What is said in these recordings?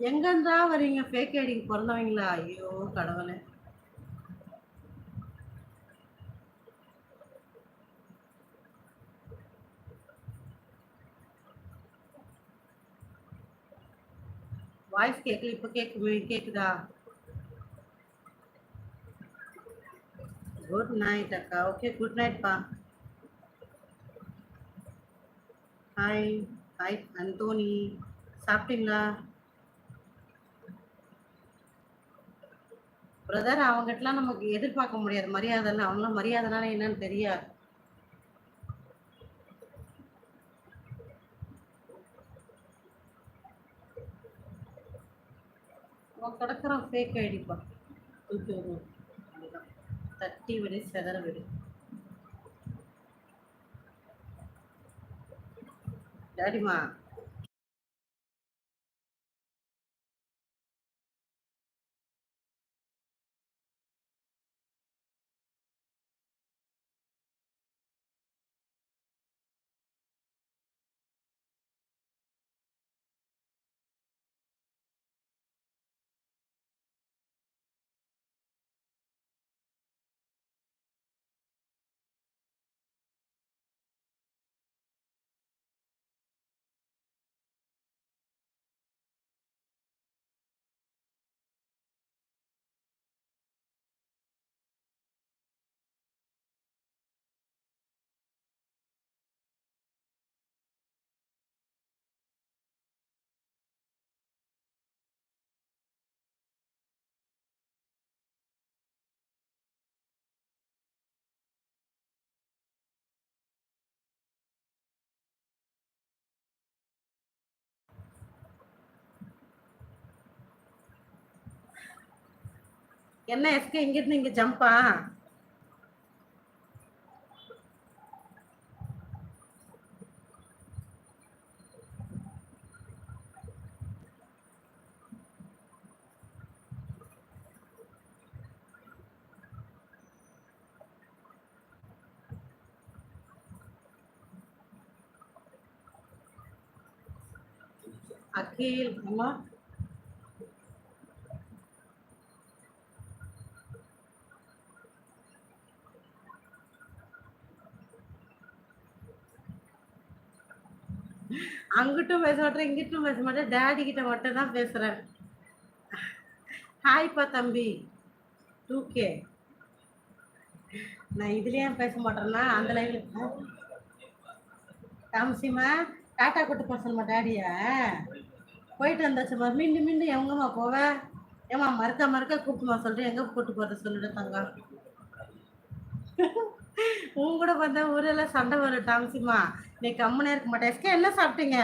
எங்கேருந்தா வரீங்க? ஃபேக் ஐடிக்கு பிறந்தவங்களா? ஐயோ கடவுளே. வாய்ஸ் கேட்கல இப்போ கேட்குமே கேட்குதா குட் நைட் அக்கா. ஓகே குட் நைட்ப்பா ஹாய் ஹாய் அந்தோனி சாப்பிட்டீங்களா? பிரதர் அவங்ககிட்டலாம் நமக்கு எதிர்பார்க்க முடியாது. மரியாதைலாம் அவங்களாம் மரியாதைனால என்னன்னு தெரியாது. அவன் கிடக்குறான் ஃபேக் ஐடிப்பா தூக்கி தட்டி விடு செதற விடு. டாடிமா என்ன எஸ்கே இங்கிருந்து இங்க ஜம்பா அகில் அம்மா. அங்கிட்டும் பேச மாட்டேன் இங்கிட்டும் பேச மாட்டேன் டேடி கிட்ட மட்டும் தான் பேசுறேன். ஹாய்ப்பா தம்பி. டூ கே நான் இதுலயே பேச மாட்டேன்னா அந்த லைவ்ல தாமசிமா டாட்டா கூட்டு போக சொல்லுமா டேடியா போயிட்டு வந்தாச்சுமா மீண்டும் மீண்டும் எங்கம்மா போவ? ஏமா மறுக்க மறுக்க கூப்பிட்டுமா சொல்றேன். எங்க கூப்பிட்டு போறது சொல்லிட்டு தங்கம். உன் கூட பார்த்தா ஊரெல்லாம் சண்டை வரும் டாம்சிமா நீ கம்முனே இருக்க மாட்டேன் எஸ்கே என்ன சாப்பிட்டீங்க?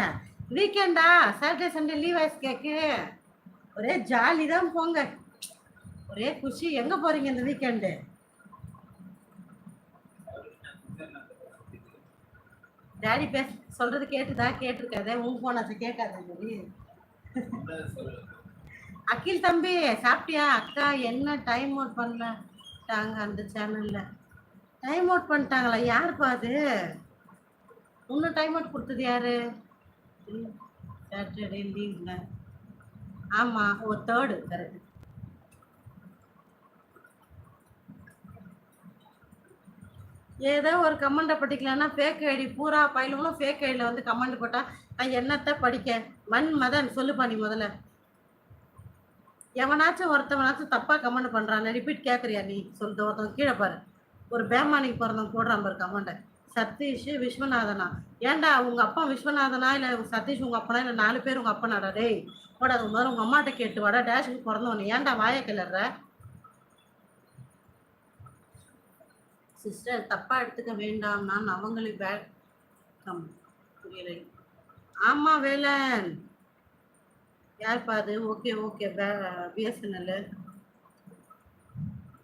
வீக்கெண்டா சாட்டர்டே சண்டே லீவ் ஆயிடுச்சு ஒரே ஜாலி தான் போங்க. ஒரே குஷி. எங்க போறீங்க இந்த வீக்கெண்டு டேடி பேச சொல்றது கேட்டுதா? கேட்டிருக்காதே. உன் போனாச்சு கேட்காத மாதிரி அகில் தம்பி சாப்பிட்டியா? அக்கா என்ன டைம் அவுட் பண்ணட்டாங்க அந்த சேனல்ல டைம் அவுட் பண்ணிட்டாங்களா? யாருப்பா அது? இன்னும் டைம் அவுட் கொடுத்தது யாரு? சாட்டர்டே லீவ்ல ஆமா ஓ தேர்டு கரெக்ட் ஏதோ ஒரு கமெண்ட்டை படிக்கலன்னா ஃபேக் ஐடி பூரா பயிலும் ஃபேக் ஐடியில் வந்து கமெண்ட் போட்டால் நான் என்னத்தை படிக்க? மண் மதன் சொல்லுப்பா நீ முதல்ல. எவனாச்சும் ஒருத்தவனாச்சும் தப்பாக கமெண்ட் பண்ணுறான் ரிப்பீட் கேட்குறியா நீ? சொல்லிட்டு ஒருத்தவங்க கீழே பாரு. ஒரு பேமானிக்கு பிறந்தவங்க போடுறான் பாரு கமெண்ட்டை சதீஷ் விஸ்வநாதனா. ஏன்டா உங்க அப்பா விஸ்வநாதனா? இல்லை சதீஷ் உங்க அப்பனா? இல்லை நாலு பேர் உங்க அப்பனாடா டேய் போடா அது முதல்ல உங்க அம்மாட்ட கேட்டு வாடா டேஷுக்கு பிறந்தவனே ஏன்டா வாய கிளற சிஸ்டர் தப்பா எடுத்துக்க வேண்டாம். நான் அவங்களுக்கு பேக் கம் புரியலை. ஆமா வேலன். யார் பாது ஓகே ஓகே பிஎஸ்என்எல்